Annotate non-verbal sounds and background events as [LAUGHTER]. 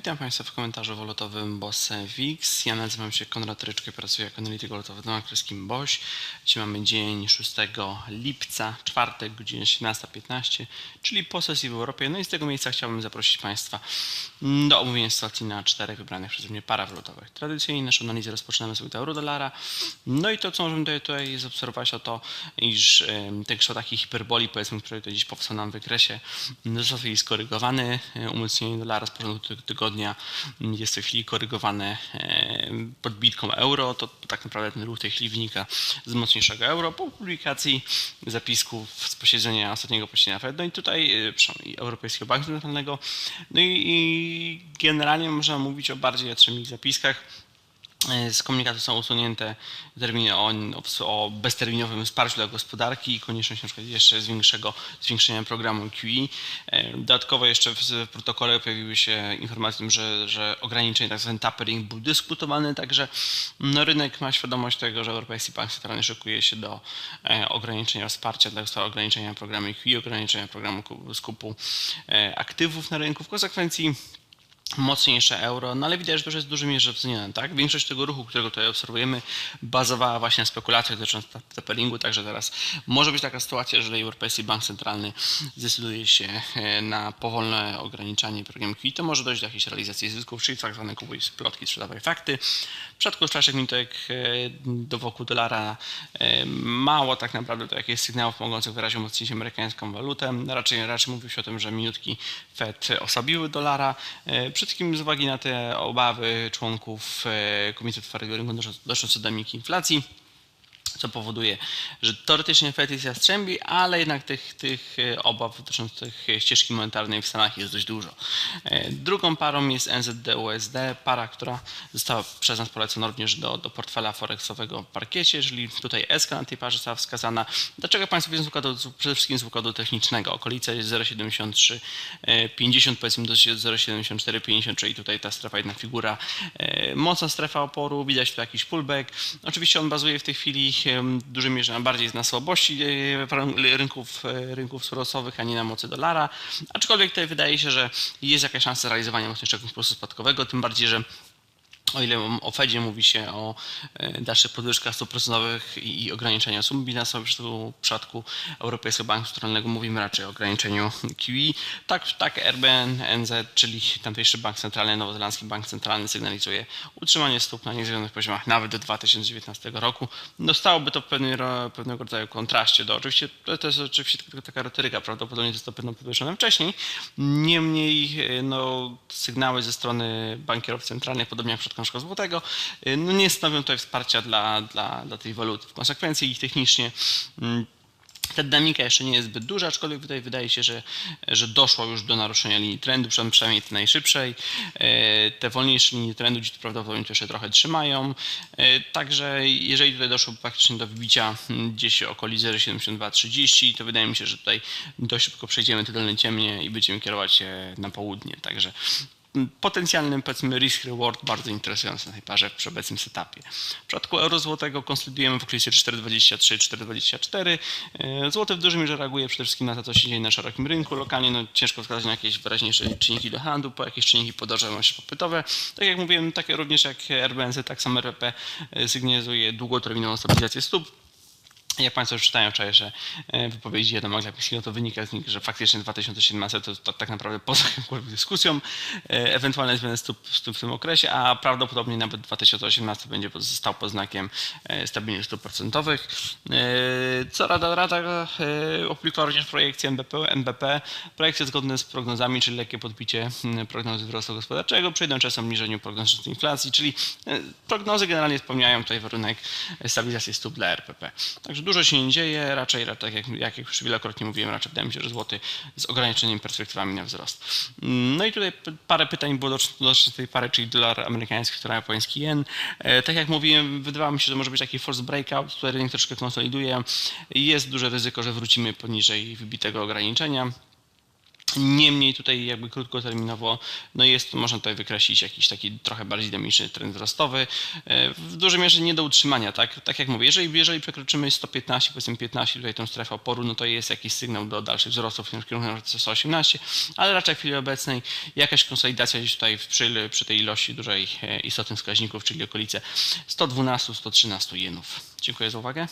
Witam Państwa w komentarzu walutowym BOSS WIX. Ja nazywam się Konrad Ryczko pracuję jako analityk walutowy Domu Królewskim BOŚ. Dzisiaj mamy dzień 6 lipca, czwartek, godzina 17.15, czyli po sesji w Europie. No i z tego miejsca chciałbym zaprosić Państwa do omówienia sytuacji na czterech wybranych przeze mnie parach walutowych. Tradycyjnie naszą analizę rozpoczynamy od euro-dolara. No i to, co możemy tutaj, tutaj zaobserwować, to to, iż ten kształt takiej hiperboli, powiedzmy, który tutaj dziś powstał nam w wykresie, został skorygowany. Umocnienie dolara z początku ty- tygodnia mm, jest w tej chwili korygowane e, podbitką euro. To tak naprawdę ten ruch tej chwili wynika z mocniejszego euro po publikacji zapisków z posiedzenia ostatniego posiedzenia Fed. No i tutaj e, Europejskiego Banku Centralnego. No i, generalnie można mówić o bardziej jatrzymich zapiskach. E, Z komunikatu są usunięte terminy o, o bezterminowym wsparciu dla gospodarki i konieczność jeszcze zwiększenia programu QE. E, Dodatkowo jeszcze w, w protokole pojawiły się informacje, że, że ograniczenie tzw. tapering był dyskutowany, także no, rynek ma świadomość tego, że Europejski Bank Centralny szykuje się do e, ograniczenia wsparcia dla ograniczenia programu QE, ograniczenia programu ku- skupu aktywów na rynku. W konsekwencji mocniejsze euro, no ale widać, że to już jest w dużej mierze docenione, tak? Większość tego ruchu, którego tutaj obserwujemy, bazowała właśnie na spekulacjach dotyczących tap- taperingu, także teraz może być taka sytuacja, że Europejski Bank Centralny zdecyduje się e, na powolne ograniczanie programu QE, to może dojść do jakiejś realizacji zysków, czyli tak zwane kupuj plotki, sprzedawaj fakty. W przypadku czaszek minutek e, do wokół dolara e, mało tak naprawdę to jakichś sygnałów mogących wyrazić umocnić amerykańską walutę. Raczej, raczej mówi się o tym, że minutki Fed osłabiły dolara. Wszystkim z uwagi na te obawy członków e, Komitetu Twardego Rynku dotyczące dynamiki inflacji co powoduje, że teoretycznie Fed jest jastrzębi, ale jednak tych, tych e, obaw dotyczących ścieżki monetarnej w Stanach jest dość dużo. E, Drugą parą jest NZD-USD, para, która została przez nas polecona również do, do portfela forexowego w parkiecie, czyli tutaj SK na tej parze została wskazana. Dlaczego Państwo widzą z układu, przede wszystkim z układu technicznego? Okolica jest 0,73, e, 50 powiedzmy do 0,74, 50, czyli tutaj ta strefa, jedna figura, e, mocna strefa oporu, widać tu jakiś pullback. Oczywiście on bazuje w tej chwili w dużej mierze bardziej na słabości e, rynków, e, rynków surowcowych, a nie na mocy dolara. Aczkolwiek tutaj wydaje się, że jest jakaś szansa realizowania mocniejszego impulsu spadkowego, tym bardziej, że o ile o Fedzie mówi się o e, dalszych podwyżkach stóp procentowych i ograniczeniu sum bilansowych, w przypadku- Europejskiego Banku Centralnego mówimy raczej o ograniczeniu QE. Tak, tak RBN, NZ, czyli tamtejszy bank centralny, nowozelandzki bank centralny sygnalizuje utrzymanie stóp na niezmienionych poziomach nawet do 2019 roku. No stałoby to w pewnej, ro- pewnego rodzaju kontraście do, oczywiście to, to jest oczywiście tylko taka retoryka, prawdopodobnie to stopy będą podwyższone wcześniej. Niemniej e, no, sygnały ze strony bankierów centralnych, podobnie jak w przypadku przykład złotego, e, no, nie stanowią tutaj wsparcia dla, dla, dla tej waluty. W konsekwencji ich technicznie mm, ta dynamika jeszcze nie jest zbyt duża, aczkolwiek tutaj wydaje się, że, że doszło już do naruszenia linii trendu, przynajmniej- tej najszybszej. E, Te wolniejsze linie trendu gdzieś prawdopodobnie jeszcze trochę trzymają. E, Także jeżeli tutaj doszło praktycznie do wybicia mm, gdzieś okolic 0,7230, to wydaje mi się, że tutaj dość szybko przejdziemy te dolne ciemnie i będziemy kierować się na południe. Także potencjalnym powiedzmy risk reward bardzo interesujący na tej parze przy obecnym setupie. W przypadku euro złotego konsolidujemy w okolicy 4,23, 4,24. E, Złote w dużej mierze reaguje przede wszystkim na to, co się dzieje na szerokim rynku. Lokalnie no, ciężko wskazać na jakieś wyraźniejsze czynniki do handlu, po jakieś czynniki podążają popytowe. Tak jak mówiłem, takie również jak RBNZ, tak samo RPP e, sygnalizuje długoterminową stabilizację stóp. Jak Państwo już czytają wczoraj, że e, wypowiedzi Jana Maglapiskiego, to wynika z nich, że faktycznie 2017 to, to tak naprawdę [LAUGHS] poza jakąkolwiek dyskusją, e, ewentualne zmiany stóp, w tym okresie, a prawdopodobnie nawet 2018 będzie stał pod znakiem e, stabilnych stóp procentowych. Co Rada Rada opublikowała również projekcję NBP, NBP. Projekcje zgodne z prognozami, czyli lekkie podbicie prognozy wzrostu gospodarczego, przy jednoczesnym obniżeniu prognozy inflacji, czyli prognozy generalnie spełniają tutaj warunek stabilizacji stóp dla RPP. Także dużo się nie dzieje, raczej, raczej jak, jak już wielokrotnie mówiłem, raczej wydaje mi się, że złoty z ograniczonymi perspektywami na wzrost. Mm, No i tutaj parę pytań było dotyczących tej pary, czyli dolar amerykański, która japoński jen. E, Tak jak mówiłem, wydawało mi się, że może być taki force breakout, tutaj rynek troszkę konsoliduje. Jest duże ryzyko, że wrócimy poniżej wybitego ograniczenia. Niemniej tutaj jakby krótkoterminowo no jest, można tutaj wykreślić jakiś taki trochę bardziej dynamiczny trend wzrostowy, e, w dużej mierze nie do utrzymania, tak? Tak jak mówię, jeżeli, jeżeli przekroczymy 115, powiedzmy 15, tutaj tą strefę oporu, no to jest jakiś sygnał do dalszych wzrostów w kierunku na 118, ale raczej w chwili obecnej jakaś konsolidacja gdzieś tutaj przy, przy tej ilości dużej e, istotnych wskaźników, czyli okolice 112-113 jenów. Dziękuję za uwagę.